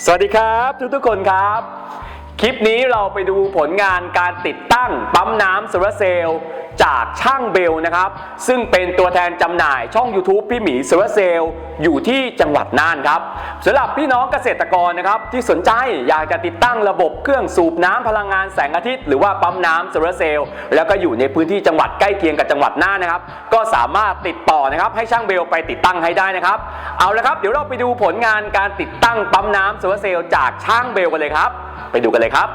สวัสดีครับทุกทุกคนครับ คลิปนี้เราไปดูผลงานการติดตั้งปั๊มน้ำโซลาเซลล์จากช่างเบลนะครับ ซึ่งเป็นตัวแทนจำหน่ายช่อง YouTube พี่หมีโซลาเซลล์อยู่ที่จังหวัดน่านครับสำหรับพี่น้องเกษตรกรนะครับ ที่สนใจอยากจะติดตั้งระบบเครื่องสูบน้ำพลังงานแสงอาทิตย์ หรือว่าปั๊มน้ำโซลาเซลล์แล้วก็อยู่ในพื้นที่จังหวัดใกล้เคียงกับจังหวัดน่านนะครับ ก็สามารถติดต่อนะครับให้ช่างเบลไปติดตั้งให้ได้นะครับ เอาละครับ เดี๋ยวเราไปดูผลงานการติดตั้งปั๊มน้ำโซลาเซลล์จากช่างเบลกันเลยครับ ไปดูกันเลยครับ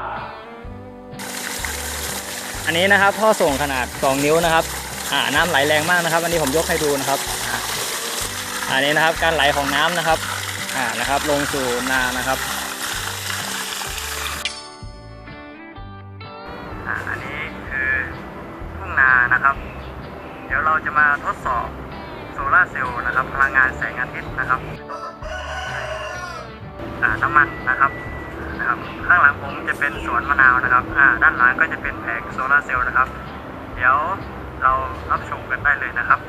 อันนี้นะครับท่อส่งขนาด 2 นิ้วนะครับอ่าน้ำไหลแรงมากนะครับ อันนี้ผมยกให้ดูนะครับอันนี้นะครับการไหลของน้ำนะครับอ่านะครับลงสู่นานะครับอันนี้คือทุ่งนานะครับ เดี๋ยวเราจะมาทดสอบโซลาร์เซลล์นะครับ พลังงานแสงอาทิตย์นะครับน้ำมันนะครับ นะครับ ข้างหลังผมจะเป็นสวนมะนาวนะครับ อ่า ด้านหลังก็จะเป็นแผงโซลาร์เซลล์นะครับ เดี๋ยวเรารับชมกันได้เลยนะครับ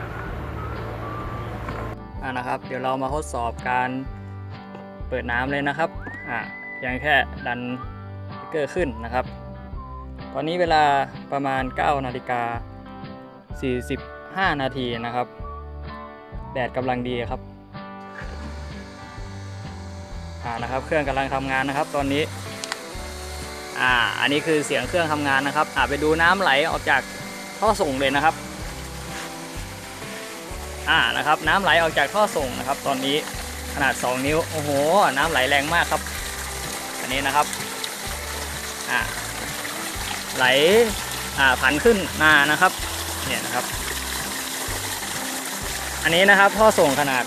อ่านะครับ เดี๋ยวเรามาทดสอบการเปิดน้ำเลยนะครับ อ่าเพียงแค่ดันสติ๊กเกอร์ขึ้นนะครับ ตอนนี้เวลาประมาณ 9 นาฬิกา 45 นาทีนะครับ แดดกำลังดีครับ อ่านะครับเครื่องกำลังทำงานนะครับ ตอนนี้อ่าอันนี้คือเสียงเครื่องทำงานนะครับอ่าไปดูน้ำไหลออกจากท่อส่งเลยนะครับอ่านะครับ น้ำไหลออกจากท่อส่งนะครับ ตอนนี้ขนาด 2 นิ้วโอ้โห น้ำไหลแรงมากครับ อันนี้นะครับอ่าไหลอ่าผันขึ้นนานะครับเนี่ยนะครับ อันนี้นะครับท่อส่งขนาด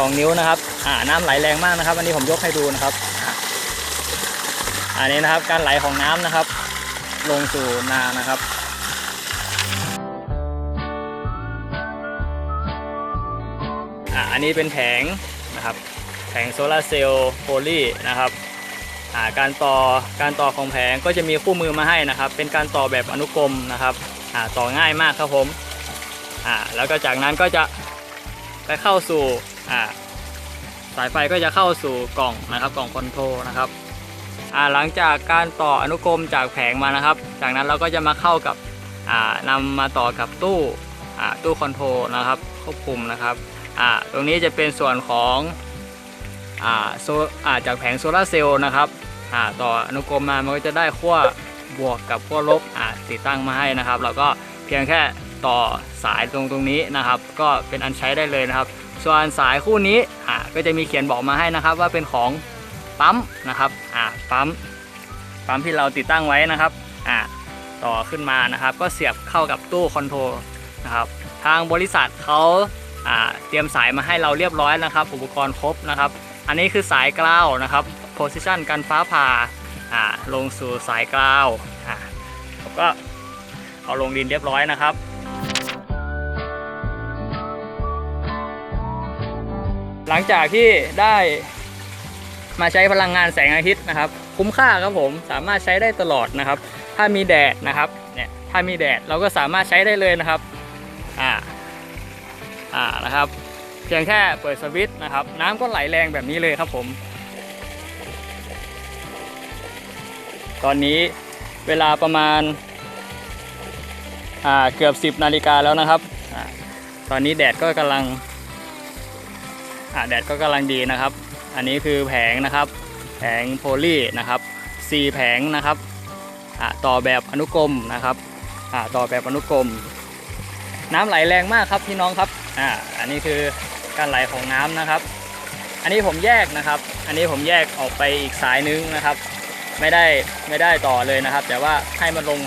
2 นิ้วนะครับอ่าน้ำไหลแรงมากนะครับ อันนี้ผมยกให้ดูนะครับอ่าอันนี้นะครับการไหลของน้ำนะครับ ลงสู่นานะครับอ่าอันนี้เป็นแผงนะครับ แผงโซลาร์เซลล์โพลีนะครับอ่าการต่อการต่อของแผงก็จะมีคู่มือมาให้นะครับ เป็นการต่อแบบอนุกรมนะครับอ่าต่อง่ายมากครับผมอ่าแล้วก็จากนั้นก็จะไปเข้าสู่ อ่าสายไฟก็จะเข้าสู่กล่องนะครับ กล่องคอนโทรนะครับอ่าหลังจากการต่ออนุกรมจากแผงมานะครับ จากนั้นเราก็จะมาเข้ากับอ่านำมาต่อกับตู้อ่าตู้คอนโทรนะครับควบคุมนะครับอ่าตรงนี้จะเป็นส่วนของอ่าโซอ่าจากแผงโซลาเซลล์นะครับอ่าต่ออนุกรมมามันก็จะได้ขั้วบวกกับขั้วลบอ่าติดตั้งมาให้นะครับ เราก็เพียงแค่ต่อสายตรงตรงนี้นะครับ ก็เป็นอันใช้ได้เลยนะครับ ส่วนสายคู่นี้อ่าก็จะมีเขียนบอกมาให้นะครับ ว่าเป็นของปั๊มนะครับอ่าปั๊มปั๊มที่เราติดตั้งไว้นะครับอ่าต่อขึ้นมานะครับ ก็เสียบเข้ากับตู้คอนโทรนะครับทางบริษัทเขาอ่าเตรียมสายมาให้เราเรียบร้อยนะครับ อุปกรณ์ครบนะครับ อันนี้คือสายกล้าวนะครับ position กันฟ้าผ่าอ่าลงสู่สายกล้าวอ่าก็เอาลงดินเรียบร้อยนะครับ หลังจากที่ได้มาใช้พลังงานแสงอาทิตย์นะครับ คุ้มค่าครับผมสามารถใช้ได้ตลอดนะครับ ถ้ามีแดดนะครับเนี่ยถ้ามีแดดเราก็สามารถใช้ได้เลยนะครับอ่าอ่านะครับ เพียงแค่เปิดสวิตช์นะครับ น้ำก็ไหลแรงแบบนี้เลยครับผม ตอนนี้เวลาประมาณอ่าเกือบ 10 นาฬิกาแล้วนะครับอตอนนี้แดดก็กำลัง อ่าแดดก็กำลังดีนะครับ อันนี้คือแผงนะครับ แผงโพลีนะครับ4แผงนะครับอ่าต่อแบบอนุกรมนะครับอ่าต่อแบบอนุกรม น้ำไหลแรงมากครับพี่น้องครับอ่าอันนี้คือการไหลของน้ำนะครับ อันนี้ผมแยกนะครับ อันนี้ผมแยกออกไปอีกสายนึงนะครับ ไม่ได้ไม่ได้ต่อเลยนะครับ แต่ว่าให้มันลง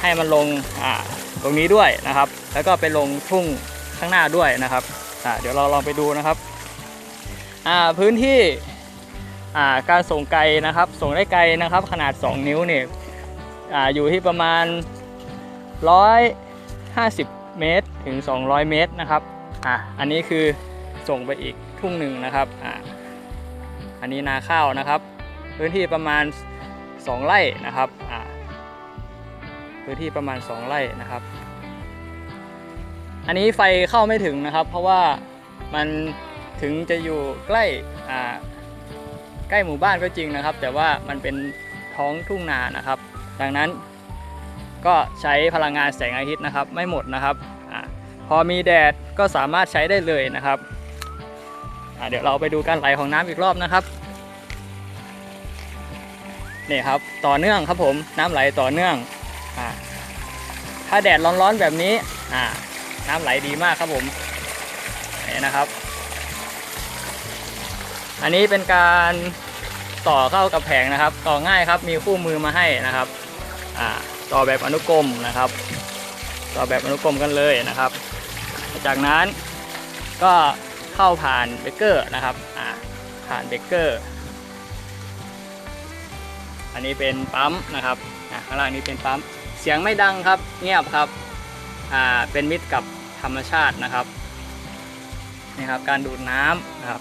ให้มันลงอ่าตรงนี้ด้วยนะครับ แล้วก็ไปลงทุ่งข้างหน้าด้วยนะครับอ่าเดี๋ยวเราลองไปดูนะครับ พื้นที่การส่งไกลนะครับ ส่งได้ไกลนะครับ ขนาด 2 นิ้วเนี่ยออยู่ที่ประมาณ 150 เมตรถึง 200 เมตรนะครับอ่าอันนี้คือส่งไปอีกทุ่งหนึ่งนะครับอ่าอันนี้นาข้าวนะครับ พื้นที่ประมาณ 2 ไร่นะครับอ่าพื้นที่ประมาณ 2 ไร่นะครับ อันนี้ไฟเข้าไม่ถึงนะครับ เพราะว่ามัน ถึงจะอยู่ใกล้ใกล้หมู่บ้านก็จริงนะครับ แต่ว่ามันเป็นท้องทุ่งนานะครับ ดังนั้นก็ใช้พลังงานแสงอาทิตย์นะครับ ไม่หมดนะครับอพอมีแดดก็สามารถใช้ได้เลยนะครับเดี๋ยวเราไปดูการไหลของน้ำอีกรอบนะครับนี่ครับต่อเนื่องครับผมน้ำไหลต่อเนื่องอถ้าแดดร้อนๆแบบนี้น้ำไหลดีมากครับผมนี่นะครับ อันนี้เป็นการต่อเข้ากับแผงนะครับ ต่อง่ายครับมีคู่มือมาให้นะครับอ่าต่อแบบอนุกรมนะครับ ต่อแบบอนุกรมกันเลยนะครับ จากนั้นก็เข้าผ่านเบเกอร์นะครับอ่าผ่านเบเกอร์ อันนี้เป็นปั๊มนะครับอ่าข้างล่างนี้เป็นปั๊มเสียงไม่ดังครับเงียบครับอ่าเป็นมิตรกับธรรมชาตินะครับนี่ครับการดูดน้ำนะครับ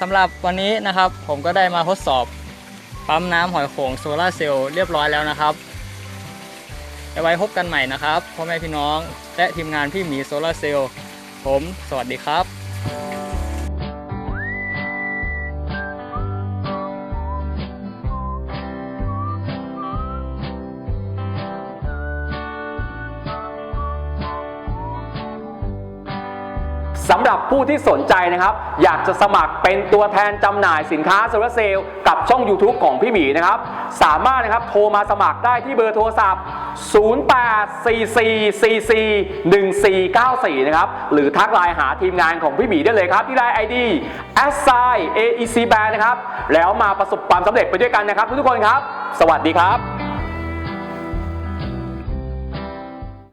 สำหรับวันนี้นะครับผมก็ได้มาทดสอบปั๊มน้ำหอยโขงโซลาร์เซลล์เรียบร้อยแล้วนะครับไว้พบกันใหม่นะครับพ่อแม่พี่น้อง และทีมงานพี่หมีโซลาร์เซลล์ผม สวัสดีครับ สำหรับผู้ที่สนใจนะครับ อยากจะสมัครเป็นตัวแทนจำหน่ายสินค้าโซลาเซลล์กับช่อง YouTube ของพี่หมีนะครับ สามารถนะครับโทรมาสมัครได้ที่เบอร์โทรศัพท์ 0844441494 นะครับ หรือทักไลน์หาทีมงานของพี่หมีได้เลยครับ ที่ไลน์ ID s i a e c b a n นะครับ แล้วมาประสบความสำเร็จไปด้วยกันนะครับทุกคนครับ สวัสดีครับ